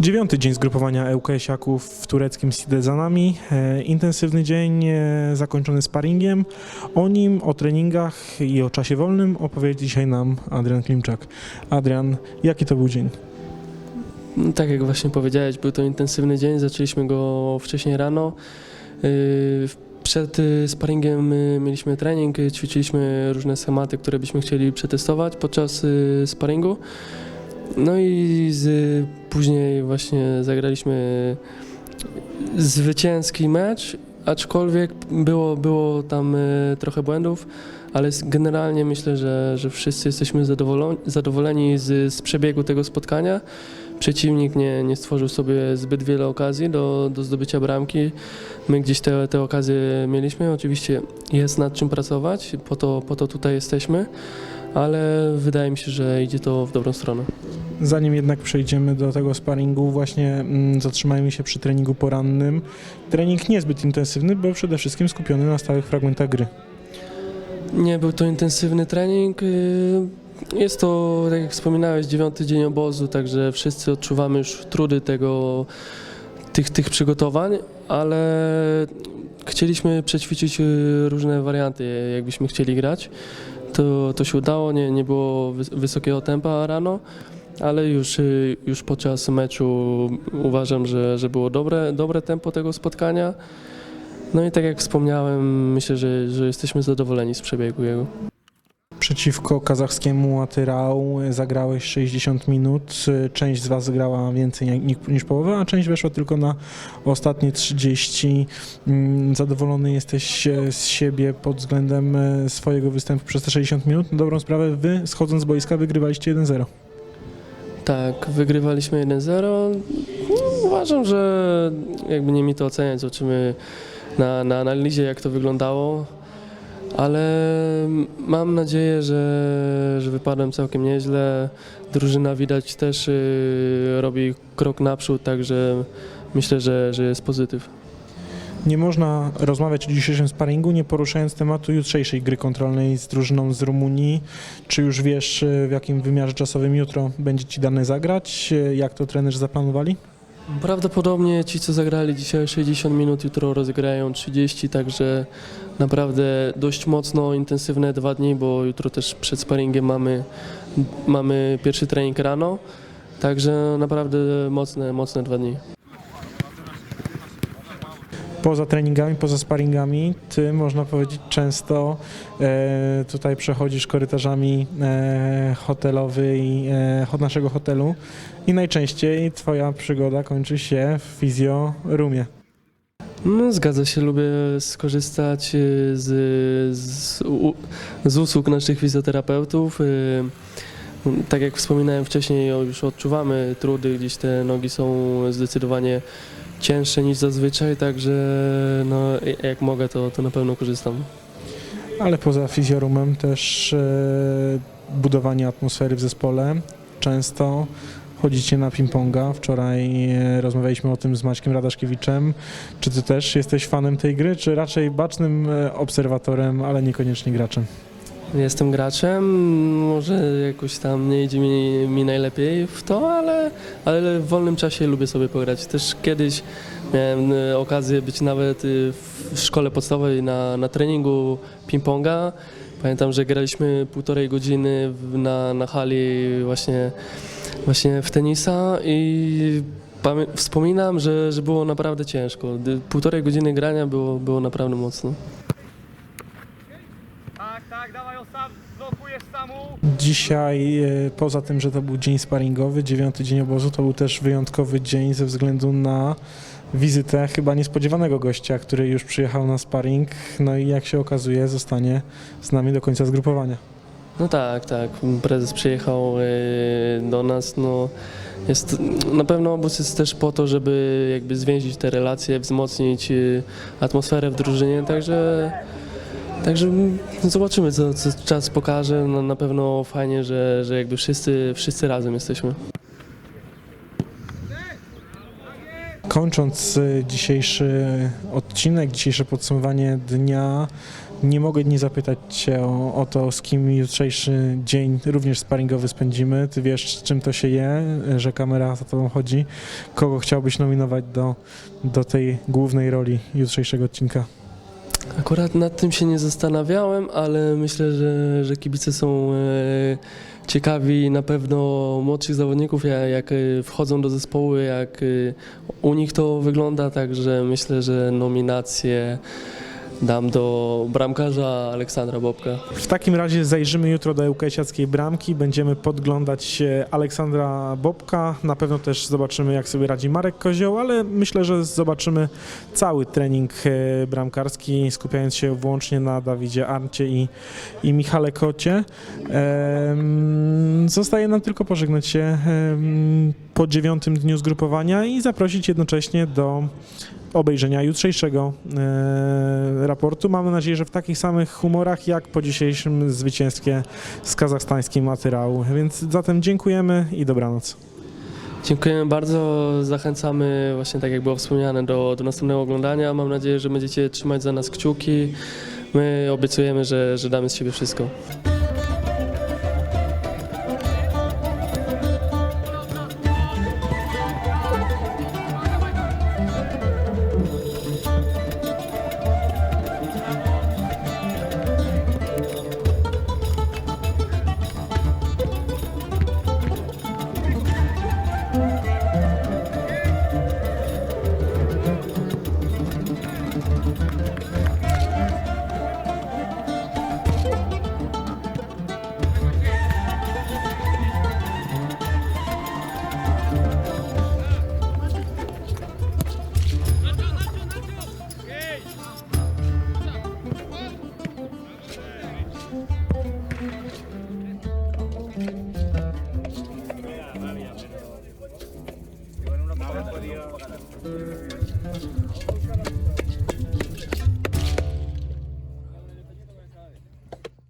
Dziewiąty dzień zgrupowania ŁKS-iaków w tureckim Side za nami. E, intensywny dzień e, zakończony sparingiem. O nim, o treningach i o czasie wolnym opowie dzisiaj nam Adrian Klimczak. Adrian, jaki to był dzień? No, Tak jak właśnie powiedziałeś, był to intensywny dzień. Zaczęliśmy go wcześniej rano. Przed y, sparingiem y, mieliśmy trening, y, ćwiczyliśmy różne schematy, które byśmy chcieli przetestować podczas sparingu. No i z, później właśnie zagraliśmy zwycięski mecz, aczkolwiek było, było tam trochę błędów, ale generalnie myślę, że, że wszyscy jesteśmy zadowoleni, zadowoleni z, z przebiegu tego spotkania. Przeciwnik nie, nie stworzył sobie zbyt wiele okazji do, do zdobycia bramki. My gdzieś te, te okazje mieliśmy. Oczywiście jest nad czym pracować, po to, po to tutaj jesteśmy, ale wydaje mi się, że idzie to w dobrą stronę. Zanim jednak przejdziemy do tego sparingu, właśnie mm, zatrzymajmy się przy treningu porannym. Trening niezbyt intensywny, bo przede wszystkim skupiony na stałych fragmentach gry. Nie był to intensywny trening. Jest to, tak jak wspominałeś, dziewiąty dzień obozu, także wszyscy odczuwamy już trudy tego, tych, tych przygotowań, ale chcieliśmy przećwiczyć yy, różne warianty, jakbyśmy chcieli grać. To, to się udało, nie, nie było wys- wysokiego tempa rano, ale już, yy, już podczas meczu uważam, że, że było dobre, dobre tempo tego spotkania. No i tak jak wspomniałem, myślę, że, że jesteśmy zadowoleni z przebiegu jego. Przeciwko kazachskiemu Atyrał zagrałeś 60 minut. Część z Was grała więcej ni- niż połowę, a część weszła tylko na ostatnie 30. Mm, Zadowolony jesteś e, z siebie pod względem e, swojego występu przez te 60 minut. Na dobrą sprawę, Wy schodząc z boiska wygrywaliście 1-0. Tak, wygrywaliśmy 1-0. No, uważam, że jakby nie mi to oceniać, zobaczymy na, na analizie jak to wyglądało, ale mam nadzieję, że, że wypadłem całkiem nieźle. Drużyna widać też y, robi krok naprzód, także myślę, że, że jest pozytyw. Nie można rozmawiać o dzisiejszym sparingu, nie poruszając tematu jutrzejszej gry kontrolnej z drużyną z Rumunii. Czy już wiesz, e, w jakim wymiarze czasowym jutro będzie Ci dane zagrać? E, Jak to trenerzy zaplanowali? Prawdopodobnie ci, co zagrali dzisiaj 60 minut, jutro rozegrają 30, także naprawdę dość mocno, intensywne dwa dni, bo jutro też przed sparingiem mamy, mamy pierwszy trening rano, także naprawdę mocne, mocne dwa dni. Poza treningami, poza sparingami, Ty, można powiedzieć, często e, tutaj przechodzisz korytarzami e, hotelowej, e, ho- naszego hotelu i najczęściej Twoja przygoda kończy się w fizjorumie. No, zgadza się, lubię skorzystać y, z, z, u- z usług naszych fizjoterapeutów. Y, Tak jak wspominałem wcześniej, już odczuwamy trudy, gdzieś te nogi są zdecydowanie cięższe niż zazwyczaj, także no, jak mogę, to, to na pewno korzystam. Ale poza fizjorumem też e, budowanie atmosfery w zespole. Często chodzicie na ping-ponga. Wczoraj e, rozmawialiśmy o tym z Maćkiem Radaszkiewiczem. Czy ty też jesteś fanem tej gry, czy raczej bacznym e, obserwatorem, ale niekoniecznie graczem? Jestem graczem, może jakoś tam nie idzie mi, mi najlepiej w to, ale, ale w wolnym czasie lubię sobie pograć. Też kiedyś miałem y, okazję być nawet y, w szkole podstawowej na, na treningu ping-ponga. Pamiętam, że graliśmy półtorej godziny na, na hali właśnie, właśnie w tenisa i wspominam, że, że było naprawdę ciężko. Półtorej godziny grania było, było naprawdę mocno. Dawaj sam, blokujesz samu. Dzisiaj, e, poza tym, że to był dzień sparingowy, dziewiąty dzień obozu, to był też wyjątkowy dzień ze względu na wizytę chyba niespodziewanego gościa, który już przyjechał na sparing, no i jak się okazuje, zostanie z nami do końca zgrupowania. No tak, tak. Prezes przyjechał e, do nas. No, jest, na pewno obóz jest też po to, żeby jakby zwięzić te relacje, wzmocnić e, atmosferę w drużynie, także, także zobaczymy, co, co czas pokaże. No, na pewno fajnie, że, że jakby wszyscy, wszyscy razem jesteśmy. Kończąc e, dzisiejszy odcinek, dzisiejsze podsumowanie dnia, Nie mogę nie zapytać Cię o, o to, z kim jutrzejszy dzień również sparingowy spędzimy. Ty wiesz, czym to się je, że kamera za Tobą chodzi. Kogo chciałbyś nominować do, do tej głównej roli jutrzejszego odcinka? Akurat nad tym się nie zastanawiałem, ale myślę, że, że kibice są e, ciekawi na pewno młodszych zawodników, jak, e, wchodzą do zespołu, jak e, u nich to wygląda, także myślę, że nominację dam do bramkarza Aleksandra Bobka. W takim razie zajrzymy jutro do Ełkesiackiej Bramki, będziemy podglądać Aleksandra Bobka, na pewno też zobaczymy jak sobie radzi Marek Kozioł, ale myślę, że zobaczymy cały trening e, bramkarski, skupiając się wyłącznie na Dawidzie Arcie i, i Michale Kocie. Em, Zostaje nam tylko pożegnać się em, po dziewiątym dniu zgrupowania i zaprosić jednocześnie do obejrzenia jutrzejszego e, raportu. Mamy nadzieję, że w takich samych humorach jak po dzisiejszym zwycięstwie z kazachstańskim Atyrału. Więc zatem dziękujemy i dobranoc. Dziękujemy bardzo, zachęcamy właśnie tak jak było wspomniane do, do następnego oglądania. Mam nadzieję, że będziecie trzymać za nas kciuki. My obiecujemy, że, że damy z siebie wszystko.